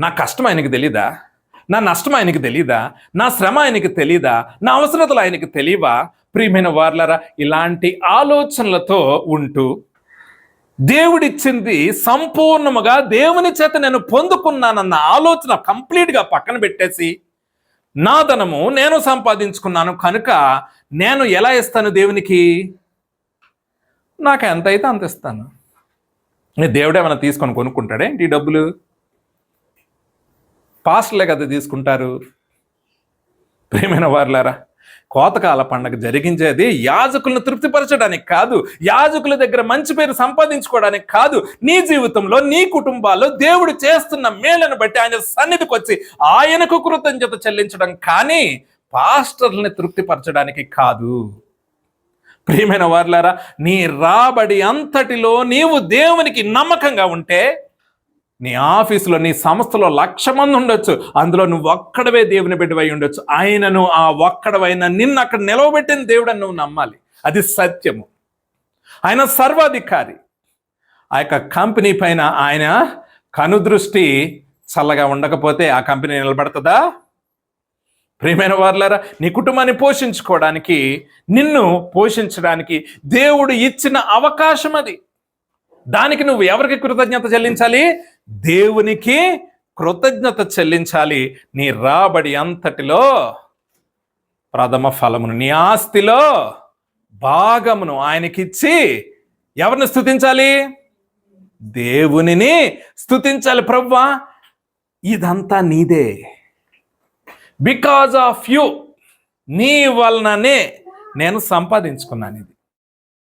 నా కష్టం ఆయనకి తెలీదా? నా నష్టం ఆయనకి తెలీదా? నా శ్రమ ఆయనకి తెలీదా? నా అవసరతలు ఆయనకి తెలియవా ప్రియమైన వార్లరా ఇలాంటి ఆలోచనలతో ఉంటూ దేవుడిచ్చింది సంపూర్ణముగా దేవుని చేత నేను పొందుకున్నానన్న ఆలోచన కంప్లీట్గా పక్కన పెట్టేసి నా ధనము నేను సంపాదించుకున్నాను కనుక నేను ఎలా ఇస్తాను దేవునికి? నాకు ఎంత అయితే అంత ఇస్తాను. ఏ దేవుడు ఏమైనా తీసుకొని కొనుక్కుంటాడే డబ్బులు? పాస్టర్లే కదా తీసుకుంటారు? ప్రేమైన వారులారా కోతకాల పండగ జరిగించేది యాజకులను తృప్తిపరచడానికి కాదు యాజకుల దగ్గర మంచి పేరు సంపాదించుకోవడానికి కాదు. నీ జీవితంలో నీ కుటుంబాల్లో దేవుడు చేస్తున్న మేలను బట్టి ఆయన సన్నిధికి వచ్చి ఆయనకు కృతజ్ఞత చెల్లించడం కానీ పాస్టర్లని తృప్తిపరచడానికి కాదు. ప్రియమైన వారులారా నీ రాబడి అంతటిలో నీవు దేవునికి నమ్మకంగా ఉంటే నీ ఆఫీసులో నీ సంస్థలో లక్ష మంది ఉండొచ్చు. అందులో నువ్వు ఒక్కడవే దేవుని బిడ్డవై ఉండొచ్చు. ఆయనను ఆ ఒక్కడవైన నిన్ను అక్కడ నిలవబెట్టిన దేవుడు నువ్వు నమ్మాలి. అది సత్యము. ఆయన సర్వాధికారి. ఆ యొక్క కంపెనీ పైన ఆయన కనుదృష్టి చల్లగా ఉండకపోతే ఆ కంపెనీ నిలబడుతుందా? ప్రియమైన వారులారా నీ కుటుంబాన్ని పోషించుకోవడానికి నిన్ను పోషించడానికి దేవుడు ఇచ్చిన అవకాశం అది. దానికి నువ్వు ఎవరికి కృతజ్ఞత చెల్లించాలి? దేవునికి కృతజ్ఞత చెల్లించాలి. నీ రాబడి అంతటిలో ప్రథమ ఫలమును నీ ఆస్తిలో భాగమును ఆయనకిచ్చి ఎవరిని స్థుతించాలి దేవునిని స్థుతించాలి ప్రవ్వా. ఇదంతా నీదే. బికాజ్ ఆఫ్ యూ నీ వలననే నేను సంపాదించుకున్నాను ఇది.